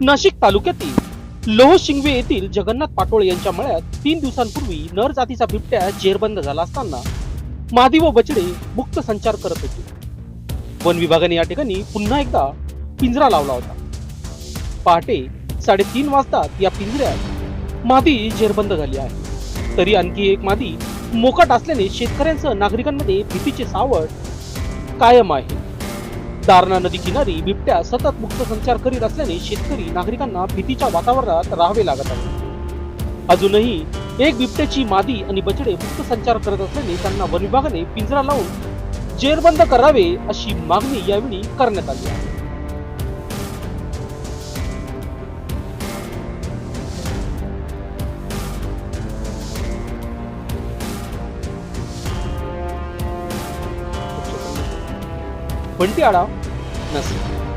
नाशिक तालुक्यातील लोह शिंगवे येथील जगन्नाथ पाटोळे यांच्या मळ्यात तीन दिवसांपूर्वी नर जातीचा बिबट्या जेरबंद झाला असताना मादी व बछडे मुक्त संचार करत होते. वन विभागाने या ठिकाणी पुन्हा एकदा पिंजरा लावला होता. पहाटे साडेतीन वाजतात या पिंजऱ्यात मादी जेरबंद झाली आहे. तरी आणखी एक मादी मोकाट असल्याने शेतकऱ्यांसह नागरिकांमध्ये भीतीचे सावट कायम आहे. दारणा नदी किनारी बिबट्या सतत मुक्त संचार करीत असल्याने शेतकरी नागरिकांना भीतीच्या वातावरणात राहावे लागत आहे. अजूनही एक बिबट्याची मादी आणि बचडे मुक्त संचार करत असल्याने त्यांना वन विभागाने पिंजरा लावून जेरबंद करावे अशी मागणी यावेळी करण्यात आली आहे. पण ती आडा? नसेल.